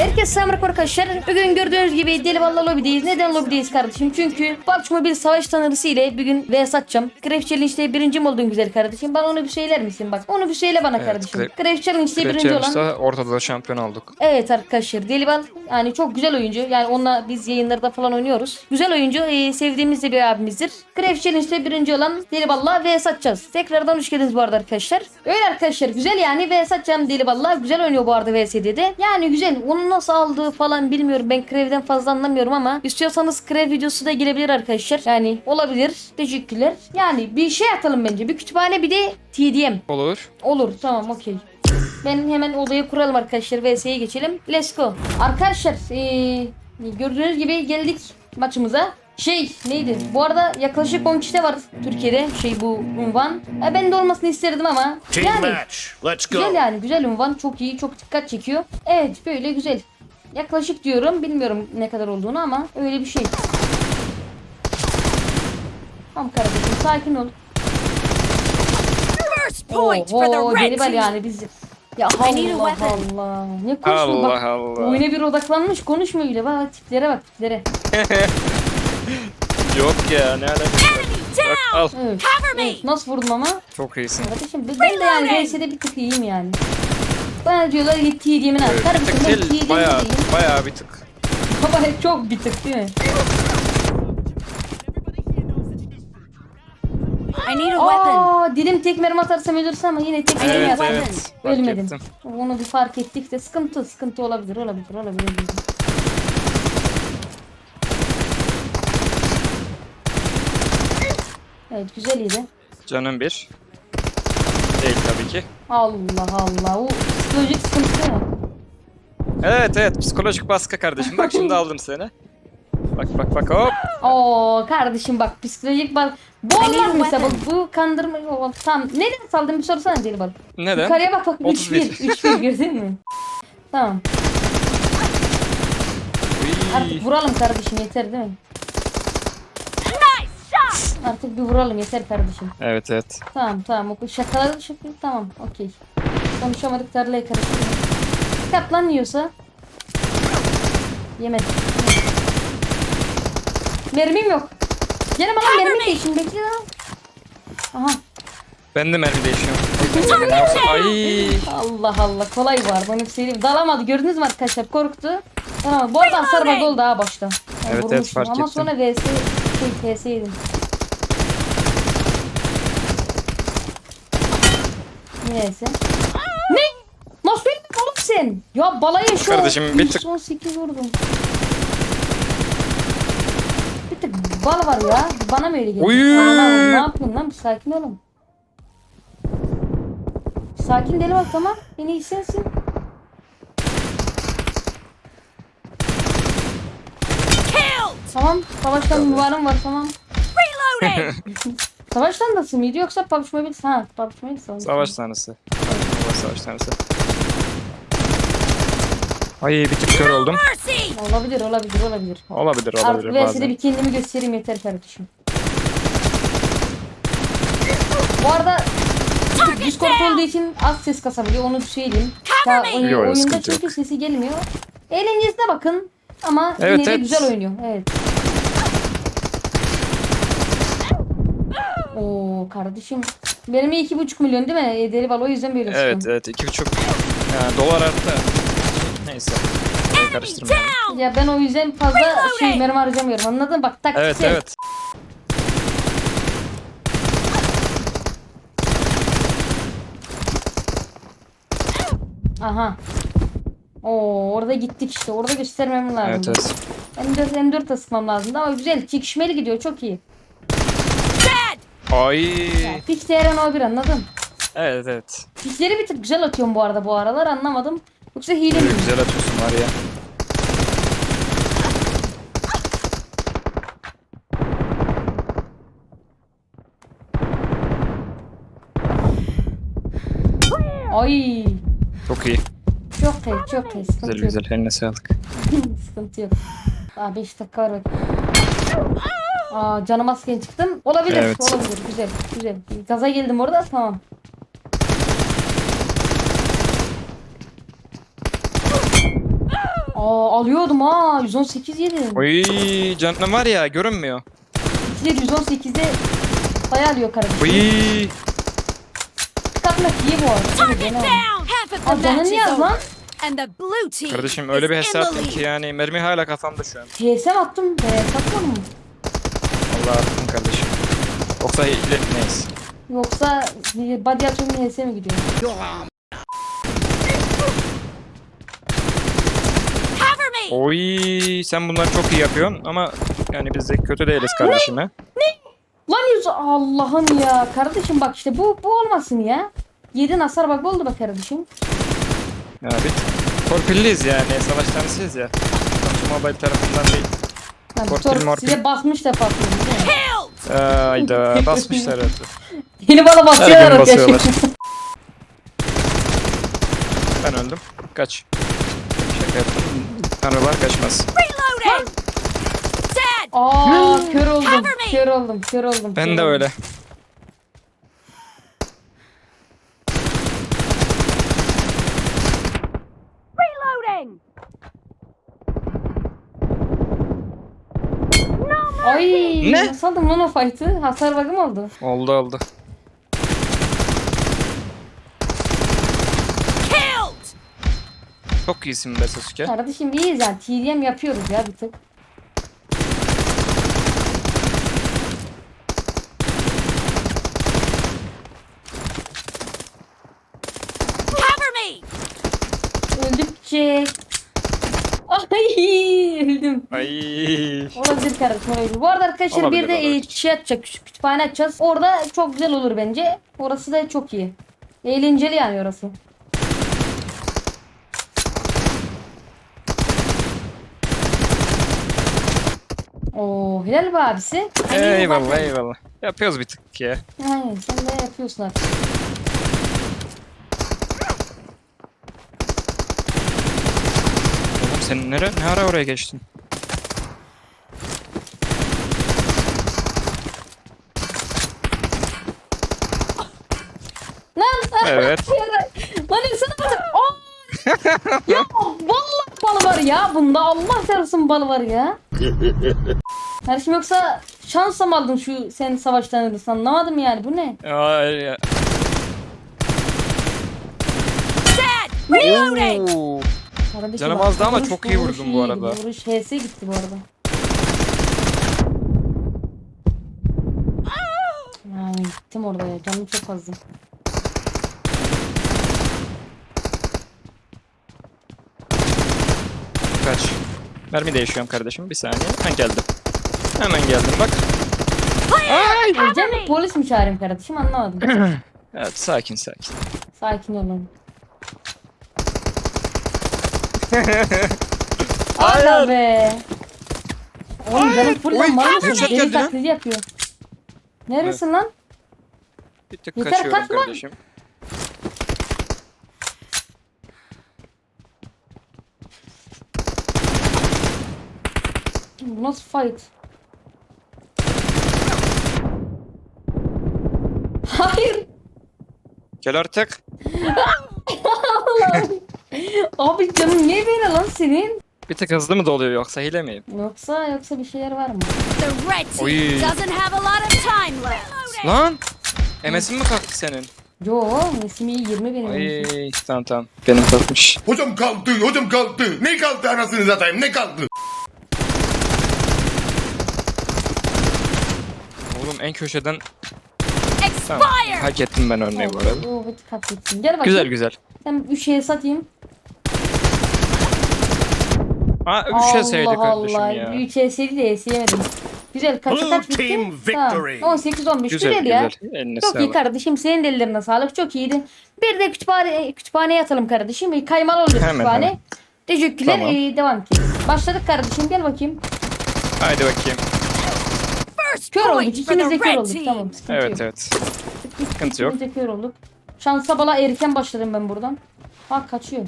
Herkes selamünaleyküm arkadaşlar. Bugün gördüğünüz gibi deli valla lobideyiz. Neden lobideyiz kardeşim? Çünkü PUBG Mobile savaş tanrısı ile bugün vs atacağım. Crash Challenge'de birinci mi oldun güzel kardeşim? Bana onu bir söyler misin bak? Onu bir söyle bana Evet, kardeşim. Cra- Crash Challenge'de birinci olan. Challenge'da ortada da şampiyon olduk. Evet arkadaşlar Delibal yani çok güzel oyuncu. Yani onunla biz yayınlarda falan oynuyoruz. Güzel oyuncu. e, sevdiğimiz de bir abimizdir. Crash Challenge'de birinci olan Delibal'la vs atacağız. Tekrardan hoş geldiniz bu arada arkadaşlar. Öyle arkadaşlar güzel yani vs atacağım Delibal'la. Güzel oynuyor bu arada vs'de de. Yani güzel. Onu nasıl aldığı falan bilmiyorum. Ben Crev'den fazla anlamıyorum ama istiyorsanız Crev videosu da gelebilir arkadaşlar. Yani olabilir. Teşekkürler. Yani bir şey atalım bence. Bir kütüphane bir de TDM. Olur. Olur tamam okey. Ben hemen odayı kuralım arkadaşlar VS'ye geçelim. Let's go. Arkadaşlar ee, gördüğünüz gibi geldik maçımıza. Şey neydi? Bu arada yaklaşık 10 kişi de var Türkiye'de şey bu unvan. E, ben de olmasını isterdim ama. Team Yani match. Let's go. güzel yani güzel unvan çok iyi çok dikkat çekiyor. Evet böyle güzel. Yaklaşık diyorum bilmiyorum ne kadar olduğunu ama öyle bir şey. Tamam kardeşim sakin ol. First point for Oho the red Delibel team. yani biz. Ya I need a Allah weapon. Allah. Ne konuşuyor bak. Allah Allah. Oyuna bir odaklanmış konuşmuyor bile. Bak tiplere bak tiplere. Yok ya ne alakası var. Bak al. Evet. Cover me. evet. Nasıl vurdum ama? Çok iyisin. Kardeşim ben ben de yani. VS'de bir tık iyiyim yani. Bana diyorlar git TDM'ini al. Evet, bir Kardeşim tık ben değil. TDM'ini Baya diyeyim. baya bir tık. Baba çok bir tık değil mi? I need a weapon. Aa dilim tek mermi atarsam ölürsem ama yine tek mermi Evet evet. Ölmedim. Onu bir fark ettik de sıkıntı sıkıntı olabilir olabilir olabilir. Evet güzel iyiydi. Canım bir. Değil tabii ki. Allah Allah. O psikolojik sıkıntı mi? Evet evet psikolojik baskı kardeşim. Bak şimdi aldım seni. Bak bak bak hop. Oo kardeşim bak psikolojik bak. Bu I need olmaz mesela bu, weapon. bu kandırma. O, tamam. Neden saldın bir sorsana Deli bak. Neden? Yukarıya bak bak 3-1. 31. 3-1 gördün mü? Tamam. Artık vuralım kardeşim yeter değil mi? Artık bir vuralım yeter kardeşim. Evet evet. Tamam tamam. O şakalar şaka tamam okey. Konuşamadık tarlaya karıştırdım. Kaplan yiyorsa. Yemedim. Mermim yok. Gene bana mermi değişin bekle lan. Aha. Ben de mermi değişiyorum. Ay. Allah Allah kolay var. Bunu söyleyeyim. Dalamadı gördünüz mü arkadaşlar korktu. Dalamadı. Bu arada hasar oldu ha başta. Ben Evet, evet, fark Ama ettim. sonra vs şey vs yedim. Vs. Ne? Nasıl öldün oğlum sen? Ya balaya şu Kardeşim, bir tık- 118 vurdum. Bir tık bal var ya. Bana mı öyle geliyor? Uy. Lan, ne yapıyorsun lan? Sakin olun. Sakin deli bak tamam. En iyi sensin. Tamam. Savaştan mübarem var tamam. Reloading. Savaştan da mıydı yoksa PUBG Mobile? Ha PUBG Mobile savaş. Savaş tanrısı. Savaş savaş tanrısı. Ay bir tık kör oldum. Olabilir olabilir olabilir. Olabilir Artık olabilir VS'de bazen. bir kendimi göstereyim yeter kardeşim. Bu arada Discord olduğu için az ses kasabiliyor onu söyleyeyim. Ta, me. oy- Yo, yo, oyunda çünkü yok. sesi gelmiyor. Eğlencesine bakın ama Evet, yine de evet. güzel oynuyor. Evet. Oo kardeşim. Benim iki buçuk milyon değil mi? E, Deli bal o yüzden böyle Evet evet iki buçuk. Yani dolar arttı. Neyse. Orayı karıştırmayalım. Ya ben o yüzden fazla şey mermi harcamıyorum anladın mı? Bak taktiksel. Evet evet. Aha. Oo orada gittik işte. Orada göstermem lazım. Evet evet. M4 M4 de sıkmam lazımdı ama güzel. Çekişmeli gidiyor. Çok iyi. Ay. Yani Piç değeren o anladın. Evet evet. Piçleri bir tık güzel atıyorum bu arada bu aralar anlamadım. Yoksa hile mi? Güzel atıyorsun var ya. Ay. Çok iyi. Çok iyi çok iyi. Sıkıntı Güzel yok. güzel. Eline sağlık. Sıkıntı yok. Daha 5 dakika var bak. Aa canım asken çıktım. Olabilir. Evet. Olabilir. Güzel. Güzel. Gaza geldim orada. Tamam. Aa alıyordum ha 118 yedim. Oy canım var ya görünmüyor. İkileri 118'de bayağı alıyor kardeşim. Oy. Katmak iyi bu arada. Target Fena. down. Half of Aa canın match niye is az lan? And the blue team Kardeşim öyle bir is hesap lead. ki yani mermi hala kafamda şu an. PS mi attım? Be, mı? Yoksa ile neyse. Yoksa body atıyorum HS mi gidiyor? Oy sen bunları çok iyi yapıyorsun ama yani biz de kötü değiliz kardeşim ha. Lan yüz Allah'ım ya. Kardeşim bak işte bu bu olmasın ya. Yedin hasar bak oldu bak kardeşim. Ya biz torpilliyiz yani savaş tanısıyız ya. Mobile tarafından değil. Bu Torpil tor morpil. size basmış da patlıyor. Değil mi? Killed. Ayda basmışlar hep. Yeni bana basıyorlar Her gün arkadaşlar. basıyorlar. Ben öldüm. Kaç. Şaka yaptım. Tanrılar kaçmaz. Reloading. Dead. Aa kör oldum. Kör oldum. Kör oldum. Ben kör de oldum. öyle. Reloading. Ay Ne? nasıl aldım lan o fight'ı? Hasar bakım oldu. Oldu oldu. Killed. Çok iyisin be Sasuke. Kardeşim iyiyiz yani. TDM yapıyoruz ya bir tık. Cover me. Öldükçe. Ay öldüm. Ay. Olabilir kardeşim olabilir. Bu arada arkadaşlar Olabilir, bir de e, olabilir. şey açacak, küçük kütüphane açacağız. Orada çok güzel olur bence. Orası da çok iyi. Eğlenceli yani orası. Oo helal be abisi. Eyvallah eyvallah. Yapıyoruz bir tık ya. Aynen sen de yapıyorsun artık. Oğlum sen nere, ne ara oraya geçtin? Lan Evet. Lan insana bak. Aa! ya vallahi bal var ya bunda. Allah çarpsın bal var ya. Kardeşim yoksa şansla mı aldın şu sen savaştan ölürsen anlamadım yani bu ne? Ay ya. Reloading. Oo. Kardeşim Canım bak, azdı ama vuruş- çok iyi vuruş vurdun bu iyiydi, arada. Vuruş HS gitti bu arada. Yani gittim orada ya canım çok azdı. Kaç. Mermi değişiyorum kardeşim. Bir saniye. Ben geldim. Hemen geldim bak. Ay. Mi polis mi çağırayım kardeşim anlamadım. Evet sakin sakin. Sakin olun. Aga be. Oğlum canım full lan bana mısın? headshot Deli geldi lan. taklidi yapıyor. Neresin lan? Bir tık Yeter, kaçıyorum kaçma. kardeşim. Bu nasıl fight? Hayır. Gel artık. Abi canım niye böyle lan senin? Bir tık hızlı mı doluyor yoksa hile miyim? Yoksa yoksa bir şeyler var mı? The red team Oy. doesn't have a lot of time left. Lan! MS'in mi kalktı senin? Yo ismi 20 benim. Ay tamam tamam. Benim kalkmış. Hocam kalktı, hocam kalktı. Ne kalktı anasını satayım, ne kalktı? Oğlum en köşeden tamam. Expire. Hak ettim ben örneği bu arada. Oo tık haklıydın. Gel bakayım. Güzel güzel. Sen 3 şeye satayım. Aa 3 Allah yeseydi kardeşim Allah. ya. 3 yeseydi de yemedim. Güzel kaç Blue kaç bitti? team victory. 18 15 Güzel güzel, ya. güzel. Eline Çok iyi sağlık. kardeşim senin de ellerine sağlık çok iyiydi. Bir de kütüphane kütüphaneye atalım kardeşim. Kaymalı olacak Hemen, kütüphane. hemen. Teşekkürler. Tamam. ee, devam ki. Başladık kardeşim gel bakayım. Haydi bakayım. First Kör olduk. İkimiz de kör olduk. Tamam sıkıntı Evet yok. evet. Sıkıntı yok. İkimiz de kör olduk. Şansa bala erken başladım ben buradan. Bak kaçıyor.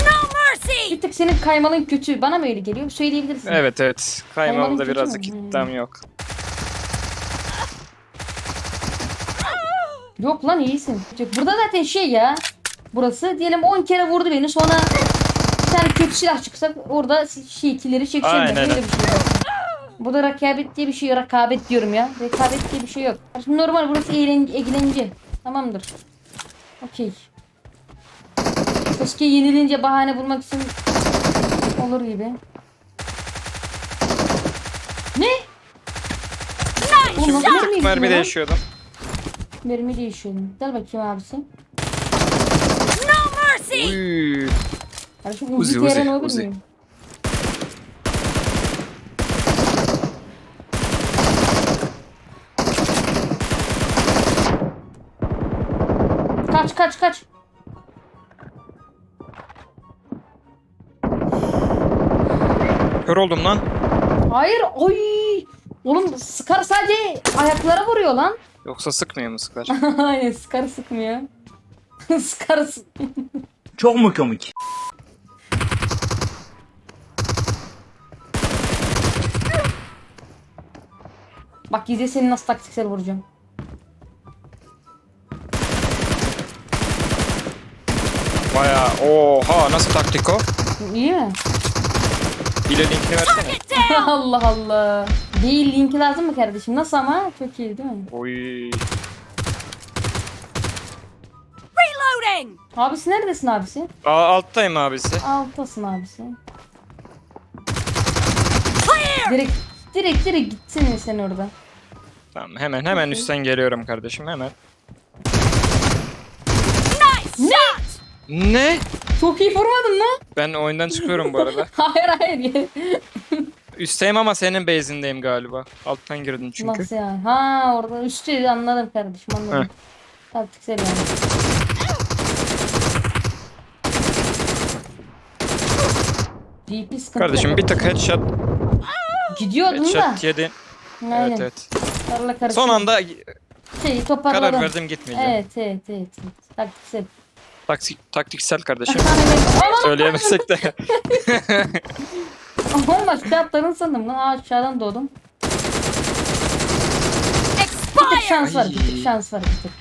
No mercy. Bir tık senin kaymalın kötü. Bana mı öyle geliyor? Söyleyebilirsin. Evet evet. Kötü birazcık mü? yok. Yok lan iyisin. Burada zaten şey ya. Burası diyelim 10 kere vurdu beni sonra bir tane kötü silah çıksak orada şiikileri çekeceğim. Aynen. Böyle bir şey yok. Burada rekabet diye bir şey yok. Rekabet diyorum ya. Rekabet diye bir şey yok. Şimdi normal burası eğlen eğlence. Tamamdır. Okey. Keşke yenilince bahane bulmak için olur gibi. Ne? Oğlum nasıl mermi Mermi değişiyor değişiyordum. Mermi değişiyordum. Gel bakayım abisi. No mercy! Uy. Kardeşim Uzi, Uzi Uzi, alabilir Uzi. miyim? Kaç kaç kaç. Kör oldum lan. Hayır oy. Oğlum Scar sadece ayaklara vuruyor lan. Yoksa sıkmıyor mu sıkar? Hayır Scar sıkmıyor. Scar Çok mu komik? Bak izle seni nasıl taktiksel vuracağım. Baya oha nasıl taktik o? İyi mi? Bile linkini versene. Allah Allah. Değil linki lazım mı kardeşim? Nasıl ama? Çok iyi değil mi? Oy. Reloading! Abisi neredesin abisi? Aa, alttayım abisi. Alttasın abisi. Clear! Direkt direkt direkt gitsene sen orada. Tamam hemen hemen üstten geliyorum kardeşim hemen. Ne? Çok iyi vurmadın mı? Ben oyundan çıkıyorum bu arada. hayır hayır. Üstteyim ama senin base'indeyim galiba. Alttan girdin çünkü. Nasıl yani? Ha orada üstü anladım kardeşim anladım. Heh. Taktiksel yani. DP sıkıntı. Kardeşim bir tık headshot, Gidiyordun da. headshot yedin. Aynen. Evet evet. Karla karışık. Son anda Şeyi toparladım. karar verdim gitmeyeceğim. Evet evet evet. evet. Taktiksel. Taktik, taktiksel kardeşim. Söyleyemesek de. aman aşağı atladın sandım lan. Aa, aşağıdan doğdum. Bir tık şans var, bir tık şans var, bir tık.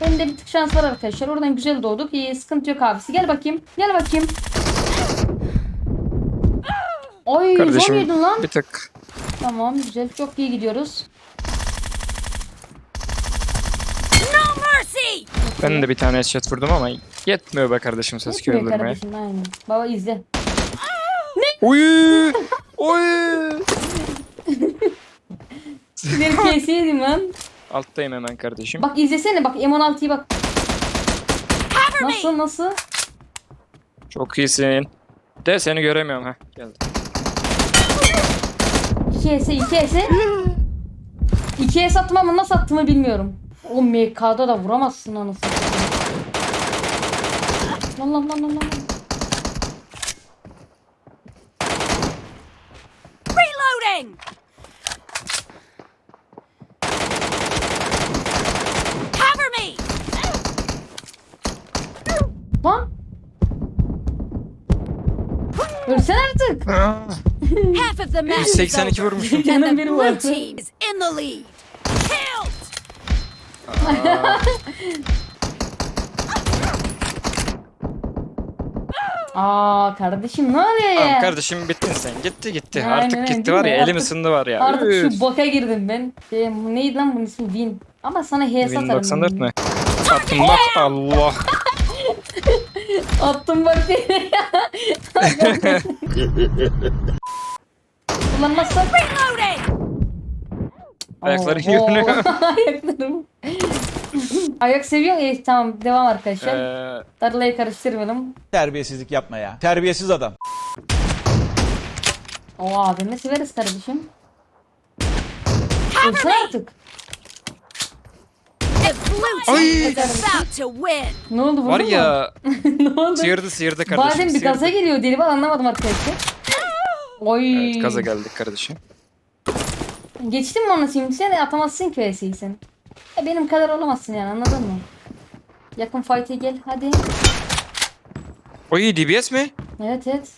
Bende bir tık şans var arkadaşlar. Oradan güzel doğduk. İyi, sıkıntı yok abisi. Gel bakayım. Gel bakayım. Ay, zor kardeşim yedin lan. bir tık. Tamam, güzel. Çok iyi gidiyoruz. No mercy! Ben de bir tane headshot vurdum ama yetmiyor be kardeşim ses Yetmiyor öldürmeye. kardeşim, aynen. Baba izle. Oy! Bir PS yedim lan. Alttayım hemen kardeşim. Bak izlesene bak M16'yı bak. Nasıl nasıl? Çok iyisin. De seni göremiyorum ha. Geldi. 2S 2S. 2S attım ama nasıl attığımı bilmiyorum. O MK'da da vuramazsın anasını. Lan lan lan lan lan. Reloading! Cover me! Lan. Ölsen artık. Half of the match is 182 over. vurmuşum. And Canım the biri blue vardı. team is in the lead. Aa kardeşim ne oluyor Tamam ya? kardeşim bittin sen. Gitti gitti. Aynen, Artık gitti var ya elim ısındı var ya. Artık Üf. şu boka girdim ben. Şey, neydi lan bunun ismi? Win. Ama sana HS Win atarım. 94 mi? Attım bak Allah. Attım bak seni. Kullanmazsan. Reloading! Ayakları Oo, yürünüyor. Ayaklarım. Ayak seviyor. İyi tamam devam arkadaşlar. Ee, Tarlayı karıştırmayalım. Terbiyesizlik yapma ya. Terbiyesiz adam. O abime severiz kardeşim. Ölsen artık. Ay. Ne oldu vurdun var ya ne oldu? sıyırdı sıyırdı kardeşim. Bazen bir sıyırdı. gaza geliyor deli bal anlamadım arkadaşlar. Oy. Evet gaza geldik kardeşim. Geçtin mi onu şimdi? Sen atamazsın ki sen. Ya benim kadar olamazsın yani anladın mı? Yakın fight'e gel hadi. Oy DBS mi? Evet evet.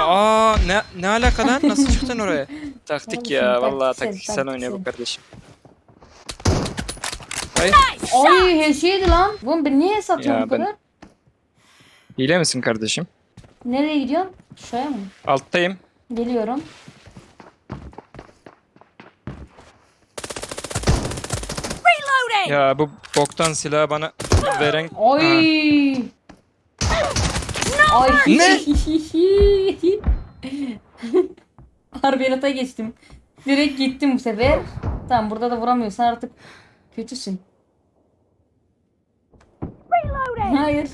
Aa ne ne alaka lan? Nasıl çıktın oraya? Taktik ya sen vallahi taktiksel, taktiksel oynuyor bu kardeşim. Shot! Ay her şeydi lan. Oğlum ben niye satıyorum bu ben- kadar? Hile misin kardeşim? Nereye gidiyorsun? Şuraya mı? Alttayım. Geliyorum. Reloading! Ya bu boktan silahı bana veren... Oy. Ay. Ne? Harbiyata geçtim. Direkt gittim bu sefer. Tamam burada da vuramıyorsan artık kötüsün. Hayır.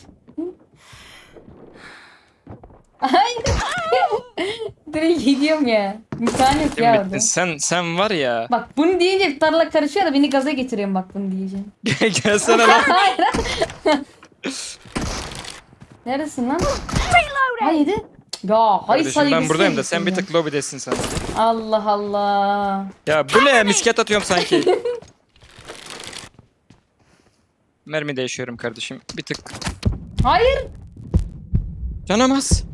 Direkt gidiyorum ya. İmkan yok ya orada. Sen, sen var ya. Bak bunu deyince tarla karışıyor da beni gaza getiriyorum bak bunu diyeceğim. Gelsene lan. Hayır. Neredesin lan? Haydi. Ya hayır Kardeşim ben buradayım da sen bir tık lobidesin sen. Allah Allah. Ya bu ne? Misket atıyorum sanki. Mermi değişiyorum kardeşim. Bir tık. Hayır. Canamaz.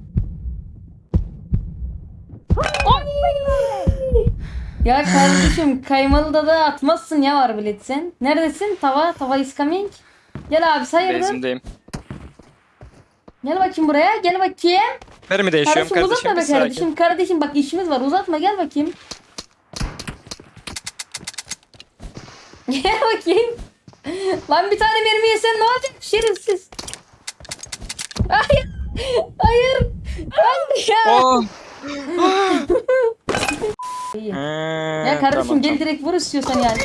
Ya kardeşim kaymalı da atmazsın ya var bilet sen. Neredesin? Tava, tava is coming. Gel abi sayırdı. Bezimdeyim. Gel bakayım buraya. Gel bakayım. Mermi değişiyorum Kardeşim kardeşim. uzatma be sakin. kardeşim. Kardeşim bak işimiz var. Uzatma gel bakayım. Gel bakayım. Lan bir tane mermi yesen ne olacak? Şerefsiz. Hayır. Hayır. Hayır ya. Oh. İyi. Ya kardeşim tamam, gel tamam. direkt vur istiyorsan yani.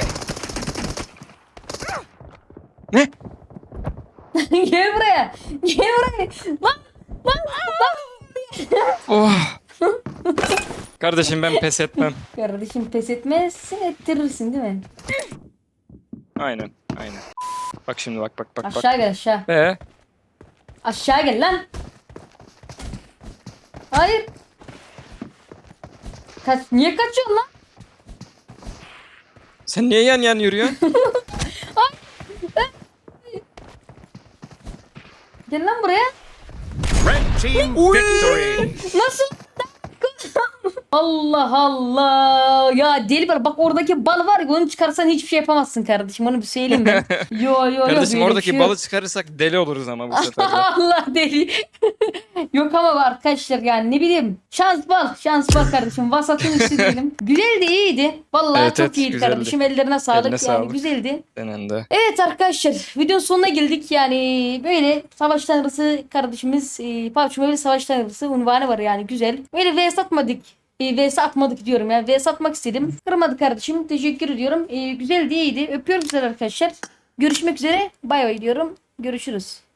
Ne? gel buraya. Gel buraya. Lan. Lan. Lan. Oh. Kardeşim ben pes etmem. Kardeşim pes etmezsin ettirirsin değil mi? Aynen. Aynen. Bak şimdi bak bak bak bak. Aşağı gel aşağı. Ee, Aşağı gel lan. Hayır. Kaç niye kaçıyorsun lan? sen niye yan yan yürüyorsun? Gel lan buraya. Red team victory. Nasıl? Allah Allah. Ya deli bal bak oradaki bal var ya onu çıkarsan hiçbir şey yapamazsın kardeşim onu bir söyleyeyim ben. Yo yo yo. Kardeşim oradaki şey balı çıkarırsak deli oluruz ama bu sefer. Allah deli. Yok ama arkadaşlar yani ne bileyim. Şans bal. Şans bal kardeşim. Vasatın üstü diyelim. Güzeldi iyiydi. Vallahi Evet, çok evet, iyiydi güzeldi. kardeşim. Ellerine sağlık Eline yani sağlık. güzeldi. Denendi. Evet arkadaşlar videonun sonuna geldik yani böyle savaş tanrısı kardeşimiz e, PUBG Mobile savaş tanrısı unvanı var yani güzel. Böyle vs atmadık. E, vs atmadık diyorum yani vs atmak istedim. Kırmadı kardeşim teşekkür ediyorum. E, güzeldi iyiydi öpüyorum sizleri arkadaşlar. Görüşmek üzere bay bay diyorum. Görüşürüz.